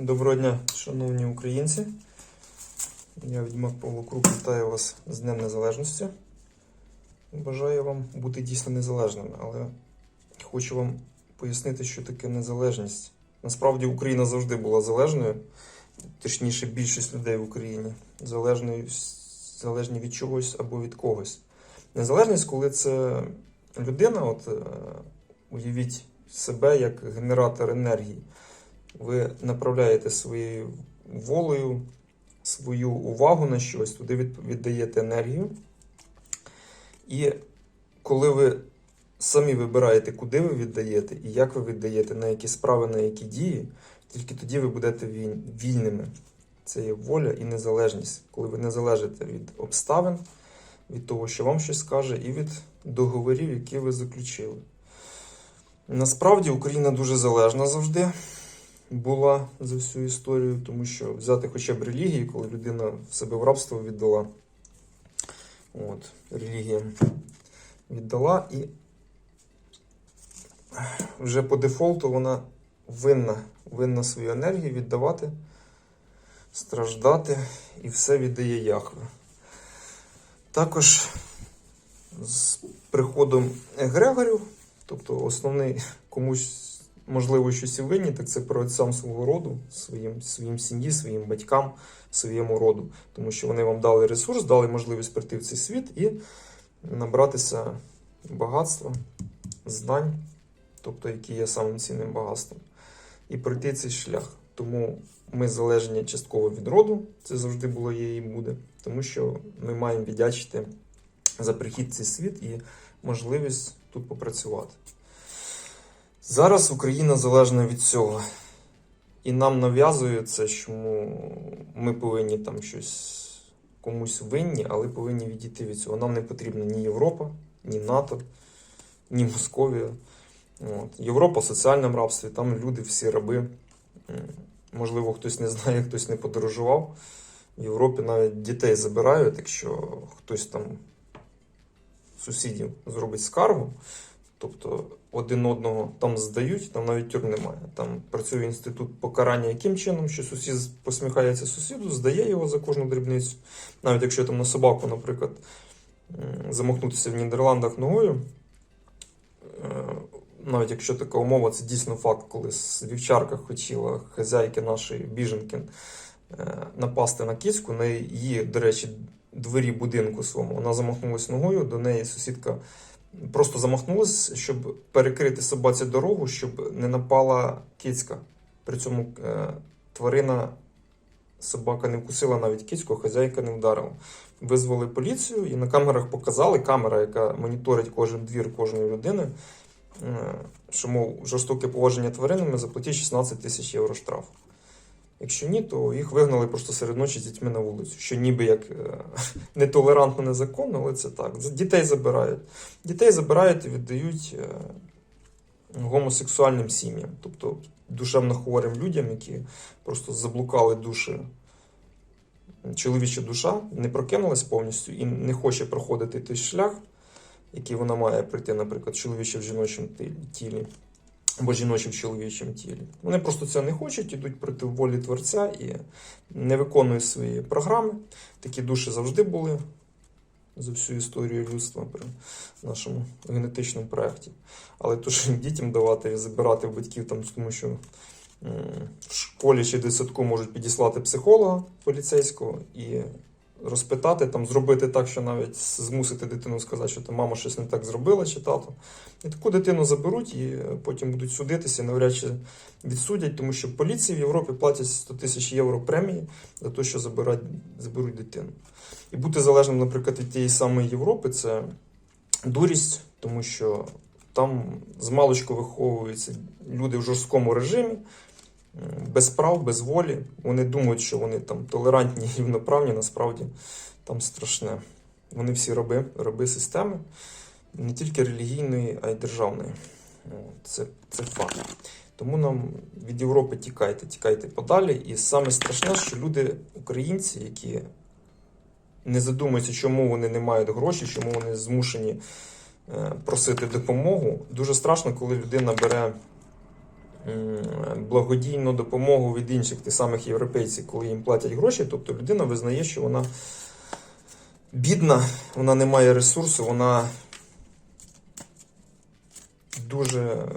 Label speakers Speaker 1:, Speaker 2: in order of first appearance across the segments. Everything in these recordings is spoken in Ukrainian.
Speaker 1: Доброго дня, шановні українці. Я відьмак Павло Крук вітаю вас з Днем Незалежності. Бажаю вам бути дійсно незалежними, але хочу вам пояснити, що таке незалежність. Насправді Україна завжди була залежною, точніше, більшість людей в Україні залежною, залежні від чогось або від когось. Незалежність, коли це людина, от е, уявіть себе як генератор енергії ви направляєте своєю волею свою увагу на щось, туди віддаєте енергію. І коли ви самі вибираєте, куди ви віддаєте і як ви віддаєте, на які справи, на які дії, тільки тоді ви будете вільними. Це є воля і незалежність, коли ви не залежите від обставин, від того, що вам щось скаже, і від договорів, які ви заключили. Насправді Україна дуже залежна завжди була за всю історію, тому що взяти хоча б релігії, коли людина себе в рабство віддала. От, релігія віддала і вже по дефолту вона винна, винна свою енергію віддавати, страждати і все віддає Яхве. Також з приходом Егрегорів, тобто основний комусь можливо, щось і винні, так це перед сам свого роду, своїм, своїм сім'ї, своїм батькам, своєму роду. Тому що вони вам дали ресурс, дали можливість прийти в цей світ і набратися багатства, знань, тобто які є самим цінним багатством, і пройти цей шлях. Тому ми залежні частково від роду, це завжди було є і буде, тому що ми маємо віддячити за прихід цей світ і можливість тут попрацювати. Зараз Україна залежна від цього. І нам нав'язує це, що ми повинні там щось комусь винні, але повинні відійти від цього. Нам не потрібна ні Європа, ні НАТО, ні Московія. От. Європа в соціальному рабстві, там люди всі раби. Можливо, хтось не знає, хтось не подорожував. В Європі навіть дітей забирають, якщо хтось там сусідів зробить скаргу. Тобто один одного там здають, там навіть тюрм немає. Там працює інститут покарання яким чином, що сусід посміхається сусіду, здає його за кожну дрібницю. Навіть якщо там на собаку, наприклад, замахнутися в Нідерландах ногою. е, Навіть якщо така умова, це дійсно факт, коли вівчарка хотіла хазяйки нашої біженки е, напасти на кіцьку, на її, до речі, двері будинку своєму. Вона замахнулася ногою, до неї сусідка просто замахнулась, щоб перекрити собаці дорогу, щоб не напала кицька. При цьому е, тварина собака не вкусила навіть кицьку, а хазяйка не вдарила. Визвали поліцію і на камерах показали камера, яка моніторить кожен двір кожної людини, е, що мов жорстоке поводження тваринами заплатіть 16 тисяч євро штрафу. Якщо ні, то їх вигнали просто серед ночі з дітьми на вулицю, що ніби як е, нетолерантно, незаконно, але це так. Дітей забирають. Дітей забирають і віддають е, гомосексуальним сім'ям, тобто душевно хворим людям, які просто заблукали душі. Чоловіча душа не прокинулась повністю і не хоче проходити той шлях, який вона має пройти, наприклад, чоловіче в жіночому тілі- або жіночі в чоловічому тілі. Вони просто це не хочуть, ідуть проти волі творця і не виконують свої програми. Такі душі завжди були за всю історію людства при нашому генетичному проєкті. Але то, що дітям давати забирати батьків, там, тому що в школі чи дитсадку можуть підіслати психолога поліцейського і розпитати, там, зробити так, що навіть змусити дитину сказати, що там мама щось не так зробила чи тато. І таку дитину заберуть і потім будуть судитися, навряд чи відсудять, тому що поліції в Європі платять 100 тисяч євро премії за те, що забирають, заберуть дитину. І бути залежним, наприклад, від тієї самої Європи це дурість, тому що там з маличку виховуються люди в жорсткому режимі, без прав, без волі. Вони думають, що вони там толерантні і рівноправні, насправді там страшне. Вони всі раби, раби системи, не тільки релігійної, а й державної. Це, це факт. Тому нам від Європи тікайте, тікайте подалі. І саме страшне, що люди, українці, які не задумуються, чому вони не мають грошей, чому вони змушені е, просити допомогу. Дуже страшно, коли людина бере благодійну допомогу від інших тих самих європейців, коли їм платять гроші. Тобто людина визнає, що вона бідна, вона не має ресурсу, вона дуже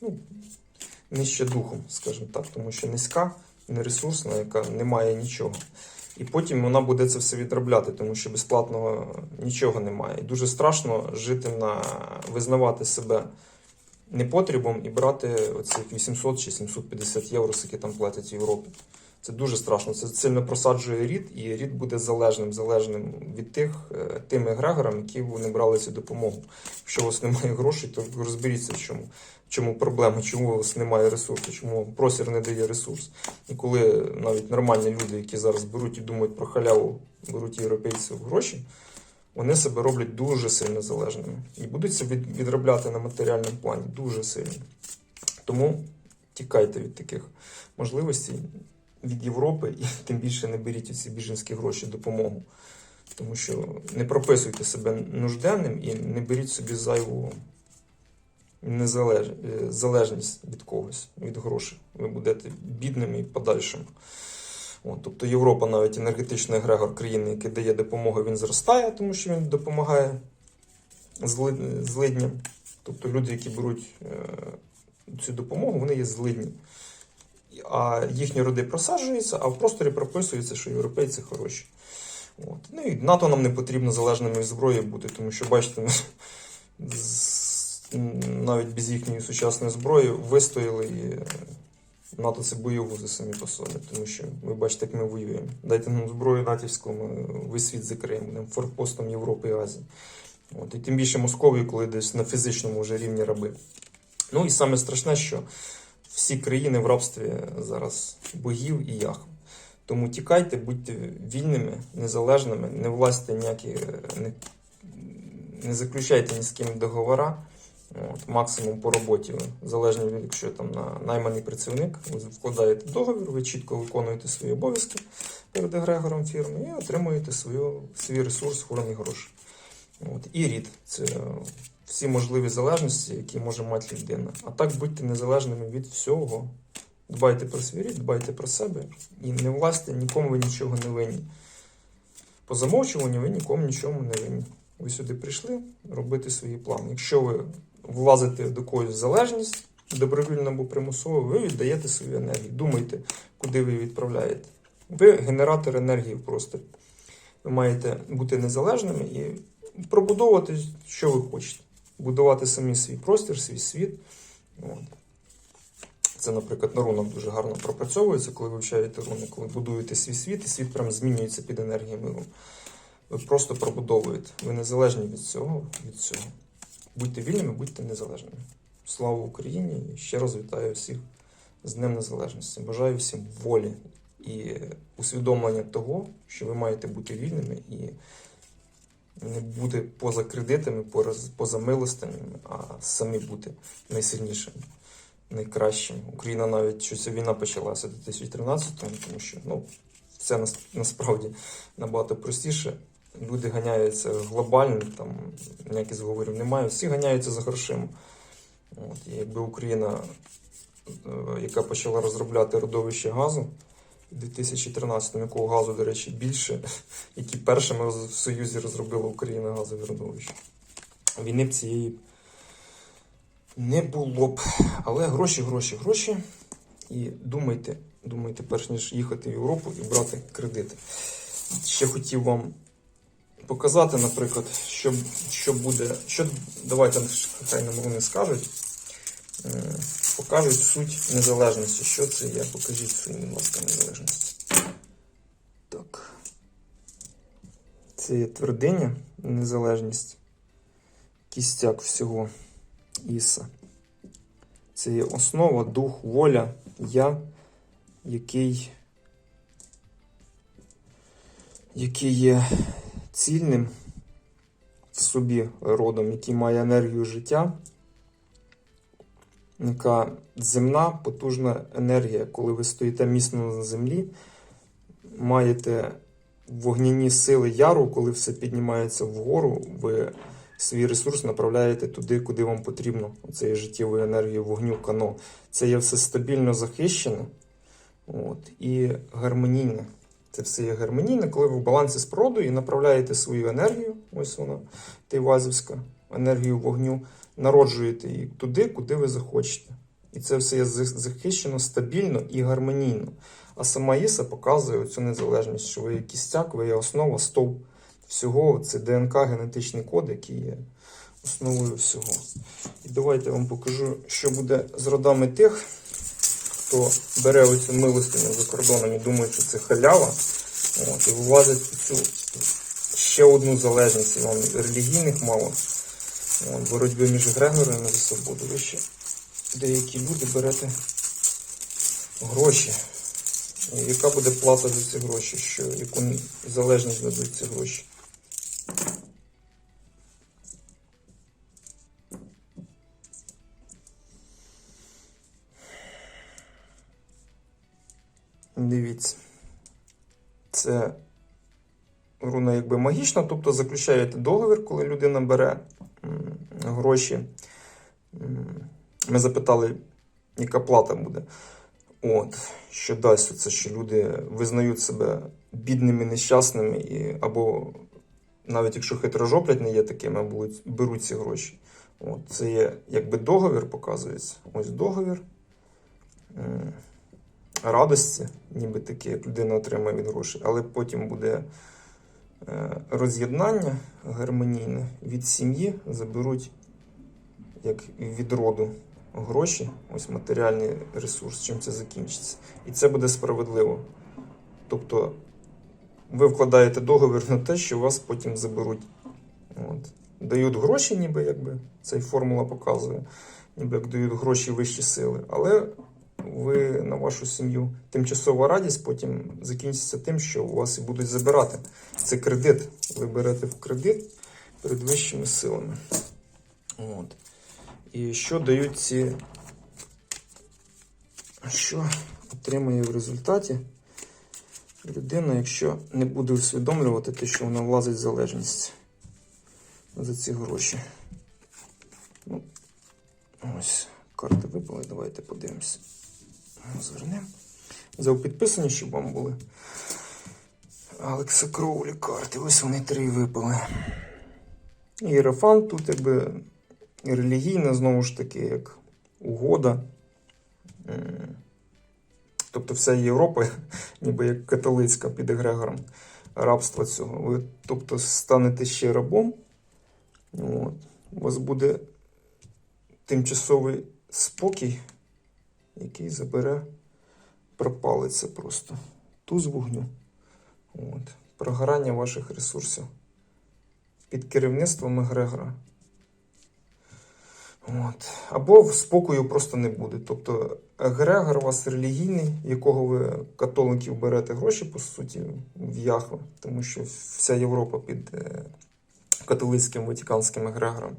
Speaker 1: ну, нижче духом, скажімо так, тому що низька, нересурсна, яка не має нічого. І потім вона буде це все відробляти, тому що безплатного нічого немає. І дуже страшно жити на визнавати себе непотрібом і брати оцих 800 чи 750 євро, які там платять в Європі. Це дуже страшно. Це сильно просаджує рід, і рід буде залежним, залежним від тих е, тим егрегорам, які вони брали цю допомогу. Якщо у вас немає грошей, то розберіться, в чому, в чому проблема, чому у вас немає ресурсу, чому вам простір не дає ресурс. І коли навіть нормальні люди, які зараз беруть і думають про халяву, беруть європейців гроші, вони себе роблять дуже сильно залежними і будуть від- відробляти на матеріальному плані дуже сильно. Тому тікайте від таких можливостей від Європи і тим більше не беріть ці біженські гроші допомогу. Тому що не прописуйте себе нужденним і не беріть собі зайву незалеж... е, від когось, від грошей. Ви будете бідними і подальшим. От, тобто Європа, навіть енергетичний егрегор країни, який дає допомогу, він зростає, тому що він допомагає злидням. Тобто люди, які беруть е, цю допомогу, вони є злидні. А їхні роди просаджуються, а в просторі прописується, що європейці хороші. От. Ну і НАТО нам не потрібно залежними від зброї бути, тому що, бачите, навіть без їхньої сучасної зброї вистояли і НАТО це бойовузи самі по собі, тому що ви бачите, як ми воюємо. Дайте нам зброю натівську, ми весь світ закриємо, форпостом Європи і Азії. От, і тим більше Московії, коли десь на фізичному вже рівні раби. Ну і саме страшне, що всі країни в рабстві зараз богів і яхв. Тому тікайте, будьте вільними, незалежними, не влазьте ніякі, не, не заключайте ні з ким договора. От, максимум по роботі, ви, залежно від якщо там на найманий працівник, ви вкладаєте договір, ви чітко виконуєте свої обов'язки перед егрегором фірми і отримуєте свою, свій ресурс в грошей. От, і рід це всі можливі залежності, які може мати людина. А так будьте незалежними від всього. Дбайте про свій рід, дбайте про себе і не власне нікому ви нічого не винні. По замовчуванню ви нікому нічому не винні. Ви сюди прийшли робити свої плани. Якщо ви влазите до когось в залежність, добровільно або примусово, ви віддаєте свою енергію. Думайте, куди ви відправляєте. Ви генератор енергії в просторі. Ви маєте бути незалежними і пробудовувати, що ви хочете. Будувати самі свій простір, свій світ. От. Це, наприклад, на рунах дуже гарно пропрацьовується, коли вивчаєте руни, коли будуєте свій світ, і світ прям змінюється під енергіями рун. Ви просто пробудовуєте. Ви незалежні від цього, від цього. Будьте вільними, будьте незалежними. Слава Україні! Ще раз вітаю всіх з Днем Незалежності. Бажаю всім волі і усвідомлення того, що ви маєте бути вільними і не бути поза кредитами, поза милостинями, а самі бути найсильнішими, найкращими. Україна навіть що ця війна почалася у 2013-му, тому що ну, це нас, насправді набагато простіше. Люди ганяються глобально, там ніяких зговорів немає. Всі ганяються за грошима. От, і якби Україна, е, яка почала розробляти родовище газу у 2013-му, якого газу, до речі, більше, які першими в Союзі розробила Україна газові родовища. Війни б цієї не було б. Але гроші, гроші, гроші. І думайте, думайте, перш ніж їхати в Європу і брати кредити. Ще хотів вам показати, наприклад, що, що буде. Що, давайте хай нам вони скажуть. Е, Покажуть суть незалежності. Що це є? Покажіть суть, будь ласка, незалежності. Так. Це є твердиня, незалежність. Кістяк всього Іса. Це є основа, дух, воля, я, який, який є цільним в собі родом, який має енергію життя, яка земна, потужна енергія, коли ви стоїте міцно на землі, маєте вогняні сили яру, коли все піднімається вгору, ви свій ресурс направляєте туди, куди вам потрібно. Це є життєвою енергією вогню кано. Це є все стабільно захищене от, і гармонійне. Це все є гармонійне, коли ви в балансі з природою і направляєте свою енергію, ось вона, тейвазівська, енергію вогню, народжуєте її туди, куди ви захочете. І це все є захищено стабільно і гармонійно. А сама Іса показує цю незалежність, що ви є кістяк, ви є основа, стовп всього. Це ДНК, генетичний код, який є основою всього. І давайте я вам покажу, що буде з родами тих, хто бере оцю милостиню за кордоном і думає, що це халява. От, і вилазить цю ще одну залежність, і вам релігійних мало. От, боротьби між Грегорами за свободу. Ви ще деякі люди берете гроші. І яка буде плата за ці гроші? Що, яку залежність дадуть ці гроші? Дивіться. Це руна якби магічна, тобто заключаєте договір, коли людина бере гроші. Ми запитали, яка плата буде. От, що дасть це, що люди визнають себе бідними, нещасними, і, або навіть якщо хитрожоплять не є такими, а будуть, беруть ці гроші. От, це є якби договір показується. Ось договір радості, ніби таке, як людина отримає від грошей, але потім буде е, роз'єднання гармонійне від сім'ї, заберуть як від роду гроші, ось матеріальний ресурс, чим це закінчиться. І це буде справедливо. Тобто ви вкладаєте договір на те, що вас потім заберуть. От. Дають гроші, ніби якби ця формула показує, ніби як дають гроші вищі сили. Але ви на вашу сім'ю тимчасова радість потім закінчиться тим, що у вас і будуть забирати. Це кредит. Ви берете в кредит перед вищими силами. От. І що дають ці. Що отримує в результаті людина, якщо не буде усвідомлювати те, що вона влазить в залежність за ці гроші. Ну, ось, карти випали, давайте подивимося. Звернемо. Взяв підписані, щоб вам були. Алекса Кроулі карти. Ось вони три випали. Іерофант тут якби релігійна, знову ж таки, як угода. Тобто вся Європа, ніби як католицька під егрегором рабства цього. Ви тобто станете ще рабом. От. У вас буде тимчасовий спокій, який забере, пропалиться просто. Туз вогню. От. Прогорання ваших ресурсів під керівництвом Егрегора. От. Або спокою просто не буде. Тобто Егрегор у вас релігійний, якого ви католиків берете гроші, по суті, в Яхве, тому що вся Європа під е, католицьким Ватиканським егрегором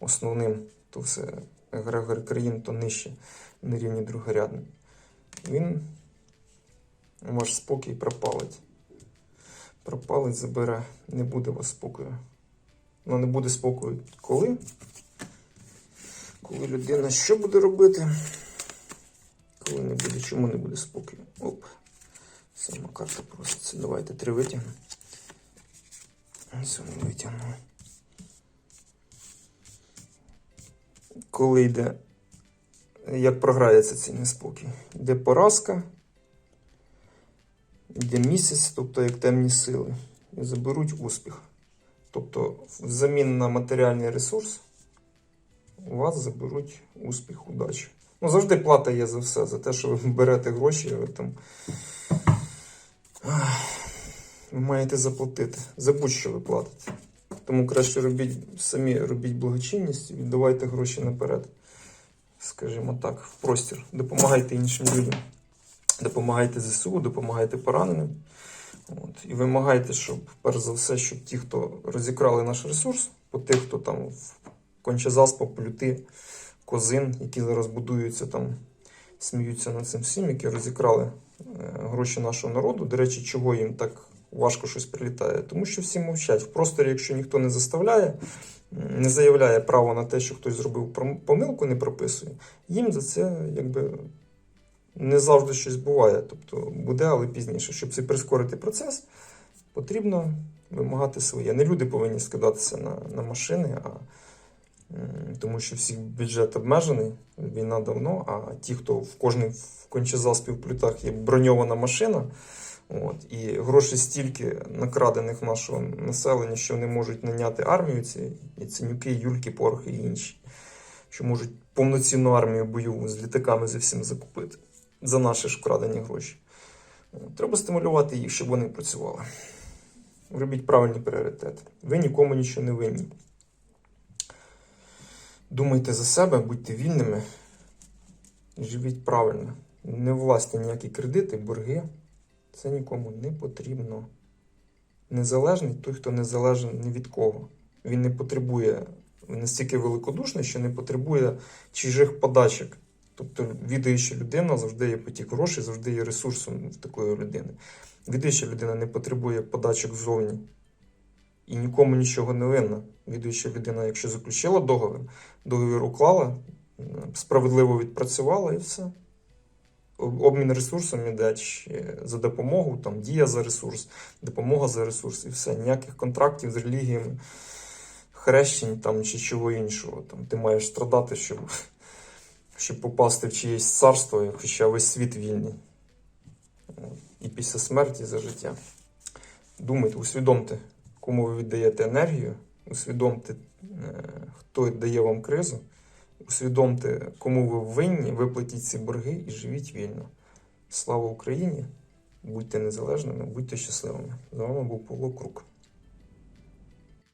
Speaker 1: основним, то все егрегор країн, то нижче на рівні другорядним. Він ваш спокій пропалить. Пропалить, забере, не буде вас спокою. Ну, не буде спокою коли? Коли людина що буде робити? Коли не буде, чому не буде спокою? Оп. Сама карта проситься. Давайте три витягнемо. Вони витягнули. Коли йде, як програється цей неспокій? Йде поразка, йде місяць, тобто як темні сили, і заберуть успіх. Тобто, взамін на матеріальний ресурс у вас заберуть успіх, удачу. Ну, завжди плата є за все, за те, що ви берете гроші, ви там. Ви маєте заплатити. За будь-що ви платите. Тому краще робіть самі робіть благочинність, віддавайте гроші наперед. Скажімо так, в простір. Допомагайте іншим людям. Допомагайте ЗСУ, допомагайте пораненим. От. І вимагайте, щоб, перш за все, щоб ті, хто розікрали наш ресурс, по тих, хто там в Кончезаспа, Плюти, Козин, які зараз будуються там, сміються над цим всім, які розікрали е, гроші нашого народу. До речі, чого їм так важко щось прилітає? Тому що всі мовчать. В просторі, якщо ніхто не заставляє, не заявляє право на те, що хтось зробив помилку, не прописує, їм за це якби не завжди щось буває. Тобто буде, але пізніше. Щоб це прискорити процес, потрібно вимагати своє. Не люди повинні скидатися на, на машини, а тому що всіх бюджет обмежений, війна давно, а ті, хто в кожній в кончезаспі в плютах є броньована машина. От, і грошей стільки накрадених нашого населення, що вони можуть наняти армію, ці і ценюки, юльки, порохи і інші, що можуть повноцінну армію бойову з літаками зі всім закупити за наші ж вкрадені гроші. От, Треба стимулювати їх, щоб вони працювали. Робіть правильні пріоритети. Ви нікому нічого не винні. Думайте за себе, будьте вільними, живіть правильно. Не власне ніякі кредити, борги. Це нікому не потрібно. Незалежний той, хто не залежен ні від кого. Він не потребує він настільки великодушний, що не потребує чужих подачок. Тобто, відаюча людина завжди є потік грошей, завжди є ресурсом такої людини. Відаюча людина не потребує подачок ззовні і нікому нічого не винна. Відаюча людина, якщо заключила договір, договір уклала, справедливо відпрацювала і все обмін ресурсом іде за допомогу, там дія за ресурс, допомога за ресурс і все. Ніяких контрактів з релігіями, хрещень там чи чого іншого. Там ти маєш страдати, щоб, щоб попасти в чиєсь царство, хоча весь світ вільний. І після смерті за життя. Думайте, усвідомте, кому ви віддаєте енергію, усвідомте, е, хто дає вам кризу. Усвідомте, кому ви винні, виплатіть ці борги і живіть вільно. Слава Україні! Будьте незалежними, будьте щасливими. З вами був Павло Крук.